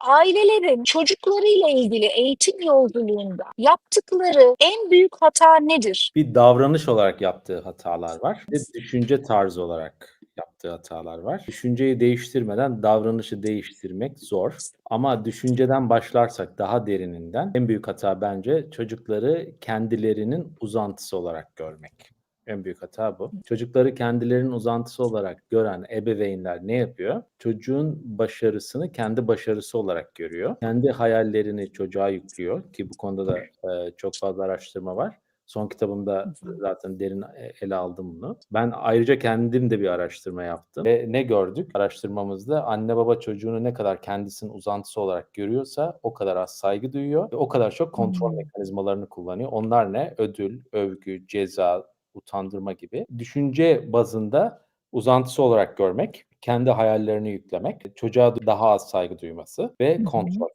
Ailelerin çocuklarıyla ilgili eğitim yolculuğunda yaptıkları en büyük hata nedir? Bir davranış olarak yaptığı hatalar var. Bir düşünce tarzı olarak yaptığı hatalar var. Düşünceyi değiştirmeden davranışı değiştirmek zor. Ama düşünceden başlarsak daha derininden en büyük hata bence çocukları kendilerinin uzantısı olarak görmek. En büyük hata bu. Çocukları kendilerinin uzantısı olarak gören ebeveynler ne yapıyor? Çocuğun başarısını kendi başarısı olarak görüyor. Kendi hayallerini çocuğa yüklüyor ki bu konuda da e, çok fazla araştırma var. Son kitabımda zaten derin e, ele aldım bunu. Ben ayrıca kendim de bir araştırma yaptım. Ve ne gördük? Araştırmamızda anne baba çocuğunu ne kadar kendisinin uzantısı olarak görüyorsa o kadar az saygı duyuyor ve o kadar çok kontrol mekanizmalarını kullanıyor. Onlar ne? Ödül, övgü, ceza, utandırma gibi. Düşünce bazında uzantısı olarak görmek, kendi hayallerini yüklemek, çocuğa daha az saygı duyması ve kontrol.